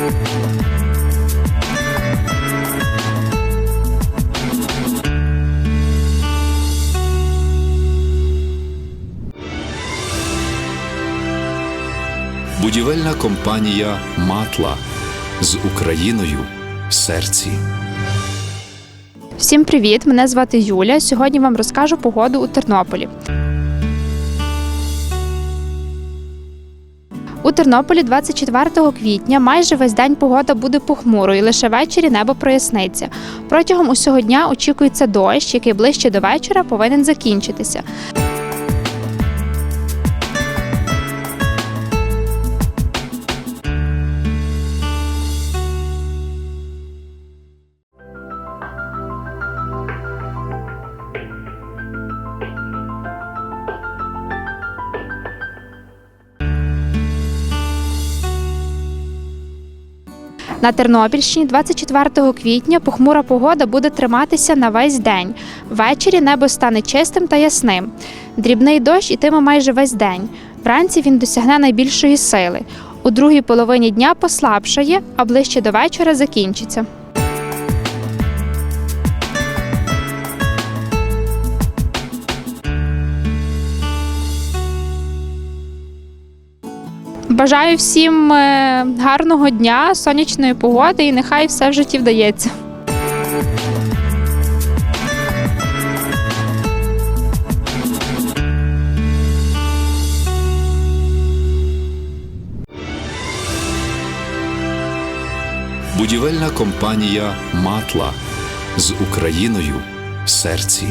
Будівельна компанія Матла з Україною в серці. Всім привіт! Мене звати Юля. Сьогодні вам розкажу погоду у Тернополі. У Тернополі 24 квітня майже весь день погода буде похмурою, лише ввечері небо проясниться. Протягом усього дня очікується дощ, який ближче до вечора повинен закінчитися. На Тернопільщині 24 квітня похмура погода буде триматися на весь день. Ввечері небо стане чистим та ясним. Дрібний дощ ітиме майже весь день. Вранці він досягне найбільшої сили. У другій половині дня послабшає, а ближче до вечора закінчиться. Бажаю всім е, гарного дня, сонячної погоди і нехай все в житті вдається. Будівельна компанія Матла з Україною в серці.